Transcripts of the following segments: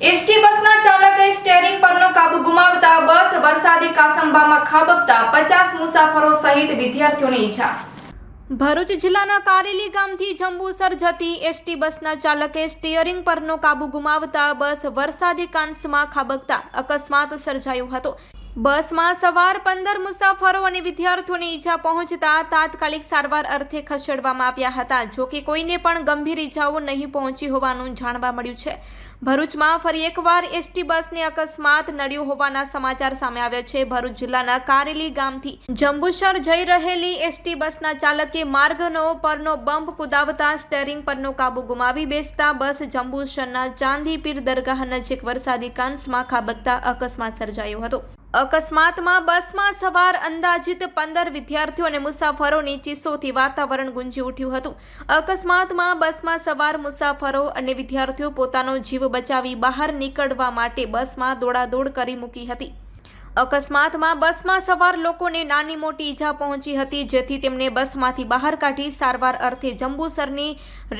ST બસના ચાલકે steering પરનો કાબુ ગુમાવતા બસ વરસાદી કાસંબામાં ખાબકતા પચાસ મુસાફરો સહિત વિદ્યાર્થીઓની ઈજા. ભરૂચ જિલ્લાના કારેલી ગામથી જંબુસર જતી એસટી બસના ચાલકે સ્ટીયરિંગ પરનો કાબુ ગુમાવતા બસ વરસાદી કાંસમાં ખાબકતા અકસ્માત સર્જાયો હતો. બસમાં સવાર પંદર મુસાફરો અને વિદ્યાર્થીઓને ઈજા પહોંચતા તાત્કાલિક સારવાર અર્થે ખસેડવામાં આવ્યા હતા. જો કે કોઈને પણ ગંભીર ઈજાઓ નહીં પહોંચી હોવાનું જાણવા મળ્યું છે. ભરૂચમાં ફરી એકવાર એસટી બસને અકસ્માત નડ્યો હોવાના સમાચાર સામે આવ્યા છે. ભરૂચ જિલ્લાના કારેલી ગામથી જંબુસર જઈ રહેલી એસટી બસના ચાલકે માર્ગનો પરનો બમ્પ કુદાવતા સ્ટેરિંગ પરનો કાબુ ગુમાવી બેસતા બસ જંબુસરના ચાંદીપીર દરગાહ નજીક વરસાદી કાંસમાં ખાબકતા અકસ્માત સર્જાયો હતો. અકસ્માતમાં બસમાં સવાર અંદાજિત પંદર વિદ્યાર્થીઓ અને મુસાફરોની ચીસોથી વાતાવરણ ગુંજી ઉઠ્યું હતું. અકસ્માતમાં બસમાં સવાર મુસાફરો અને વિદ્યાર્થીઓ પોતાનો જીવ બચાવી બહાર નીકળવા માટે બસમાં દોડાદોડ કરી મૂકી હતી. અકસ્માતમાં બસમાં સવાર લોકોને નાની મોટી ઈજા પહોંચી હતી, જેથી તેમને બસમાંથી બહાર કાઢી સારવાર અર્થે જંબુસરની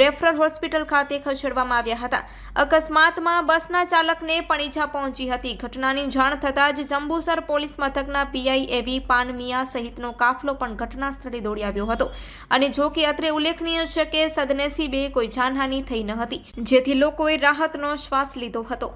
રેફરલ હોસ્પિટલ ખાતે ખસેડવામાં આવ્યા હતા. અકસ્માતમાં બસના ચાલકને પણ ઈજા પહોંચી હતી. ઘટનાની જાણ થતાં જ જંબુસર પોલીસ મથકના પીઆઈ એવી પાનમિયા સહિતનો કાફલો પણ ઘટના સ્થળે દોડી આવ્યો હતો. અને જો કે અત્રે ઉલ્લેખનીય છે કે સદનસીબે કોઈ જાનહાનિ થઈ ન હતી, જેથી લોકોએ રાહતનો શ્વાસ લીધો હતો.